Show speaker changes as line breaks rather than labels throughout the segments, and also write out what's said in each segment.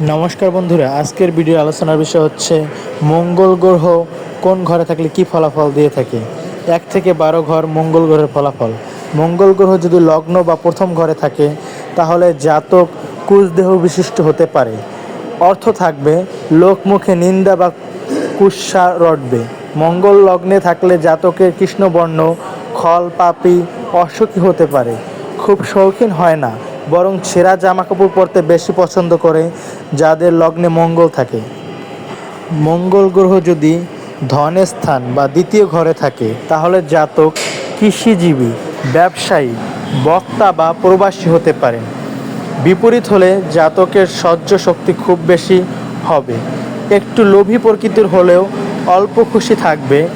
নমস্কার বন্ধুরা, আজকের ভিডিও আলোচনার বিষয় হচ্ছে মঙ্গল গ্রহ কোন ঘরে থাকলে কি ফলাফল দিয়ে থাকে? এক থেকে বারো ঘর মঙ্গল গ্রহের ফলাফল। মঙ্গল গ্রহ যদি লগ্ন বা প্রথম ঘরে থাকে, তাহলে জাতক কুশদেহ বিশিষ্ট হতে পারে। অর্থ থাকবে, লোকমুখে নিন্দা বা কুৎসা রটবে। মঙ্গল লগ্নে থাকলে জাতকের কৃষ্ণবর্ণ, খল, পাপি, অসুখী হতে পারে। খুব শৌখিন হয় না। বরং ছেঁড়া জামা কাপড় পরতে বেশি পছন্দ করে যাদের লগ্নে মঙ্গল থাকে। মঙ্গল গ্রহ যদি ধনের স্থান বা দ্বিতীয় ঘরে থাকে, তাহলে জাতক, কৃষিজীবী, ব্যবসায়ী, বক্তা বা প্রবাসী হতে পারেন। বিপরীত হলে জাতকের সহ্য শক্তি খুব বেশি হবে। একটু লোভী প্রকৃতির হলেও অল্প খুশি থাকবে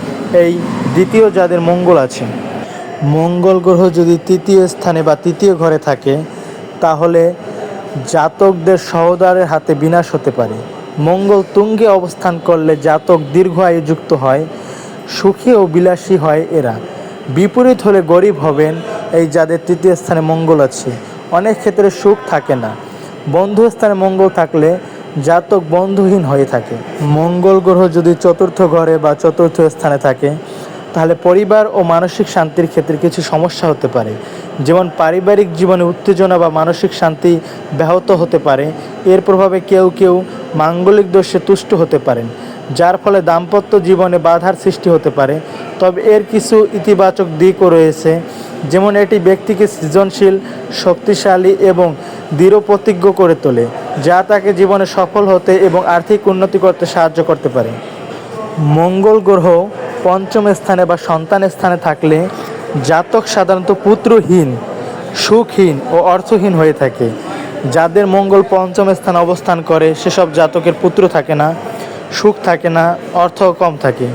এই দ্বিতীয় যাদের মঙ্গল আছে। মঙ্গল গ্রহ যদি তৃতীয় স্থানে বা তৃতীয় ঘরে থাকে তাহলে জাতকদের সহোদরের হাতে বিনাশ হতে পারে। মঙ্গল তুঙ্গে অবস্থান করলে জাতক দীর্ঘ আয়ুযুক্ত হয়, সুখী ও বিলাসী হয় এরা। বিপরীত হলে গরিব হবেন, এই যাদের তৃতীয় স্থানে মঙ্গল আছে। অনেক ক্ষেত্রে সুখ থাকে না। বন্ধু স্থানে মঙ্গল থাকলে জাতক বন্ধুহীন হয়ে থাকে। মঙ্গল গ্রহ যদি চতুর্থ ঘরে বা চতুর্থ স্থানে থাকে, তাহলে পরিবার ও মানসিক শান্তির ক্ষেত্রে কিছু সমস্যা হতে পারে। যেমন পারিবারিক জীবনে উত্তেজনা বা মানসিক শান্তি ব্যাহত হতে পারে, এর প্রভাবে কেউ কেউ মাঙ্গলিক দোষে তুষ্ট হতে পারেন, যার ফলে দাম্পত্য জীবনে বাধার সৃষ্টি হতে পারে। তবে এর কিছু ইতিবাচক দিকও রয়েছে, যেমন এটি ব্যক্তিকে সৃজনশীল, শক্তিশালী এবং দৃঢ় প্রতিজ্ঞ করে তোলে, যা তাকে জীবনে সফল হতে এবং আর্থিক উন্নতি করতে সাহায্য করতে পারে। মঙ্গল গ্রহ পঞ্চম স্থানে বা সন্তান স্থানে থাকলে জাতক সাধারণত পুত্রহীন, সুখহীন ও অর্থহীন হয়ে থাকে। যাদের মঙ্গল পঞ্চম স্থানে অবস্থান করে, সেসব জাতকের পুত্র থাকে না, সুখ থাকে না অর্থ কম থাকে।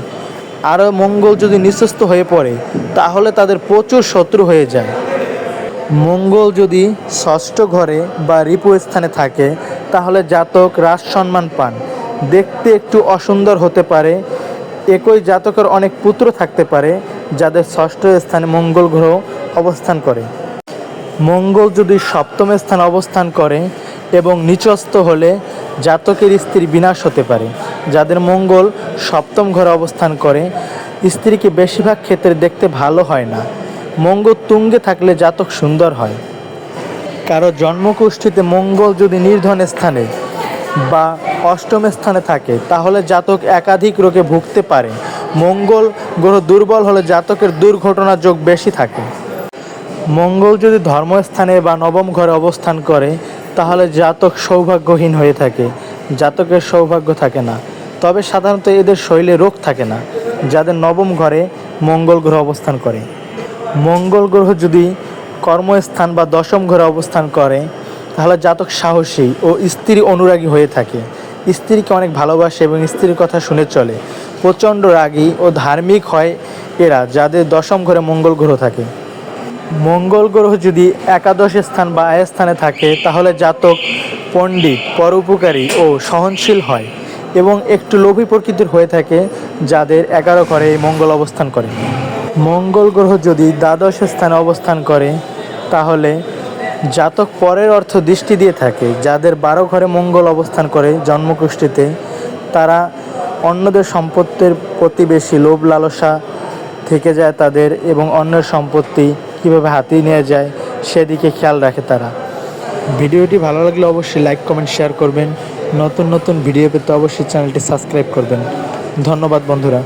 আরও মঙ্গল যদি নিঃস্বস্ত হয়ে পড়ে, তাহলে তাদের প্রচুর শত্রু হয়ে যায়। মঙ্গল যদি ষষ্ঠ ঘরে বা রিপু স্থানে থাকে, তাহলে জাতক রাজ সম্মান পান। দেখতে একটু অসুন্দর হতে পারে। একই জাতকের অনেক পুত্র থাকতে পারে। যাদের ষষ্ঠ স্থানে মঙ্গল গ্রহ অবস্থান করে। মঙ্গল যদি সপ্তম স্থানে অবস্থান করে এবং নিচস্থ হলে জাতকের স্ত্রী বিনাশ হতে পারে। যাদের মঙ্গল সপ্তম ঘরে অবস্থান করে, স্ত্রীকে বেশিরভাগ ক্ষেত্রে দেখতে ভালো হয় না। মঙ্গল তুঙ্গে থাকলে জাতক সুন্দর হয়। কারও জন্মকুষ্ঠিতে মঙ্গল যদি নির্ধন স্থানে বা অষ্টম স্থানে থাকে, তাহলে জাতক একাধিক রোগে ভুগতে পারে। মঙ্গল গ্রহ দুর্বল হলে জাতকের দুর্ঘটনার যোগ বেশি থাকে। মঙ্গল যদি ধর্মস্থানে বা নবম ঘরে অবস্থান করে, তাহলে জাতক সৌভাগ্যহীন হয়ে থাকে। জাতকের সৌভাগ্য থাকে না। তবে সাধারণত এদের শরীরে রোগ থাকে না, যাদের নবম ঘরে মঙ্গল গ্রহ অবস্থান করে। মঙ্গল গ্রহ যদি কর্মস্থান বা দশম ঘরে অবস্থান করে, তাহলে জাতক সাহসী ও স্ত্রী অনুরাগী হয়ে থাকে। স্ত্রীকে অনেক ভালোবাসে এবং স্ত্রীর কথা শুনে চলে। প্রচণ্ড রাগী ও ধার্মিক হয় এরা, যাদের দশম ঘরে মঙ্গল গ্রহ থাকে। মঙ্গল গ্রহ যদি একাদশ স্থান বা আয় স্থানে থাকে, তাহলে জাতক, পণ্ডিত, পরোপকারী ও সহনশীল হয় এবং একটু লোভী প্রকৃতির হয়ে থাকে, যাদের এগারো ঘরে মঙ্গল অবস্থান করে। মঙ্গল গ্রহ যদি দ্বাদশ স্থানে অবস্থান করে, তাহলে জাতক পরের অর্থ দৃষ্টি দিয়ে থাকে, যাদের বারো ঘরে মঙ্গল অবস্থান করে জন্মকুষ্ঠিতে তারা অন্যদের সম্পত্তির প্রতি বেশি লোভ লালসা থেকে যায় তাদের এবং অন্যের সম্পত্তি কীভাবে হাতিয়ে নিয়ে যায় সেদিকে খেয়াল রাখে তারা। ভিডিওটি ভালো লাগলে অবশ্যই লাইক, কমেন্ট, শেয়ার করবেন। নতুন নতুন ভিডিও পেতে অবশ্যই চ্যানেলটি সাবস্ক্রাইব করবেন। ধন্যবাদ বন্ধুরা।